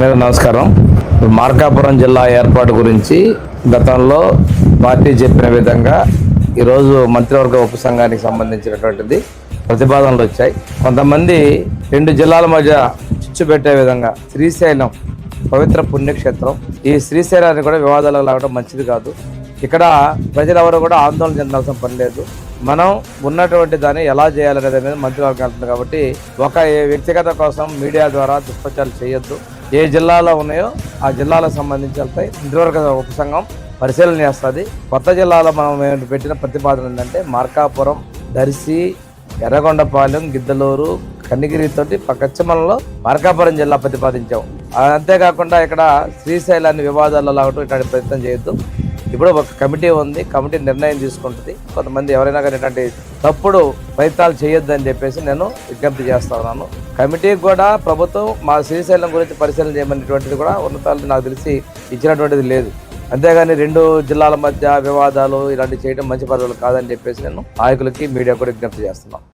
అందరూ నమస్కారం. మార్కాపురం జిల్లా ఏర్పాటు గురించి గతంలో పార్టీ చెప్పిన విధంగా ఈరోజు మంత్రివర్గ ఉపసంఘానికి సంబంధించినటువంటిది ప్రతిపాదనలు వచ్చాయి. కొంతమంది రెండు జిల్లాల మధ్య చిచ్చు పెట్టే విధంగా శ్రీశైలం పవిత్ర పుణ్యక్షేత్రం ఈ శ్రీశైలాన్ని కూడా వివాదాలు లాగడం మంచిది కాదు. ఇక్కడ ప్రజలెవరు కూడా ఆందోళన చెందాల్సిన పని లేదు. మనం ఉన్నటువంటి దాన్ని ఎలా చేయాలనేది అనేది మంత్రివర్గం వెళ్తుంది కాబట్టి ఒక వ్యక్తిగత కోసం మీడియా ద్వారా దుష్ప్రచారం చేయొద్దు. ఏ జిల్లాలో ఉన్నాయో ఆ జిల్లాలకు సంబంధించి వెళ్తాయి ఉపసంఘం పరిశీలన చేస్తుంది. కొత్త జిల్లాలో మనం పెట్టిన ప్రతిపాదన ఏంటంటే మార్కాపురం దర్శి ఎర్రగొండపాలెం గిద్దలూరు కన్నిగిరితోటి పక్కచ్చమలలో మార్కాపురం జిల్లా ప్రతిపాదించాం. అంతేకాకుండా ఇక్కడ శ్రీశైలాన్ని వివాదాల్లో లాగటం ఇట్లాంటి ప్రయత్నం చేయొద్దు. ఇప్పుడు ఒక కమిటీ ఉంది కమిటీ నిర్ణయం తీసుకుంటుంది. కొంతమంది ఎవరైనా కానీ ఇట్లాంటి తప్పుడు ప్రయత్నాలు చేయొద్దు అని చెప్పేసి నేను విజ్ఞప్తి చేస్తా ఉన్నాను. కమిటీకి కూడా ప్రభుత్వం మా శ్రీశైలం గురించి పరిశీలన చేయమనేటువంటిది కూడా ఉన్నతాలు నాకు తెలిసి ఇచ్చినటువంటిది లేదు. అంతేగాని రెండు జిల్లాల మధ్య వివాదాలు ఇలాంటివి చేయడం మంచి పద్ధతులు కాదని చెప్పేసి నేను నాయకులకి మీడియా కూడా విజ్ఞప్తి చేస్తున్నాను.